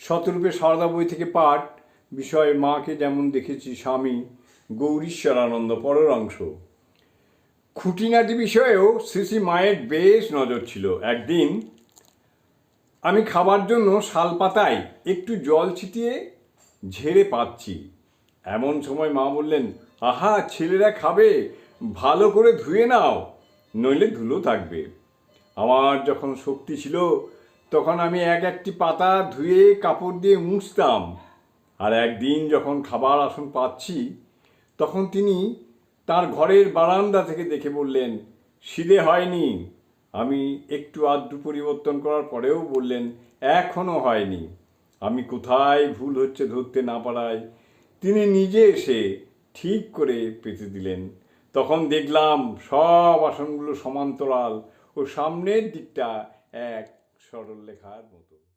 শতরূপে সারদা বই থেকে পাঠ, বিষয়ে মাকে যেমন দেখেছি স্বামী, গৌরীশ্বরানন্দ পরের অংশ। খুঁটিনাটি বিষয়েও শ্রী মায়ের বেশ নজর ছিল। একদিন আমি খাবার জন্য শালপাতায় একটু জল ছিটিয়ে ঝেড়ে পাচ্ছি। এমন সময় মা বললেন, আহা, ছেলেরা খাবে, ভালো করে ধুয়ে নাও, নইলে ধুলো থাকবে। আমার যখন শক্তি ছিল তখন আমি এক একটি পাতা ধুয়ে কাপড় দিয়ে মুছতাম। আর একদিন যখন খাবার আসন পাচ্ছি, তখন তিনি তার ঘরের বারান্দা থেকে দেখে বললেন সিদে হয়নি। আমি একটু আধটু পরিবর্তন করার পরেও বললেন এখনও হয়নি। আমি কোথায় ভুল হচ্ছে ধরতে না পারায়? তিনি নিজে এসে ঠিক করে পেতে দিলেন। তখন দেখলাম সব আসনগুলো সমান্তরাল ও সামনের দিকটা এক সরল লেখার মতো।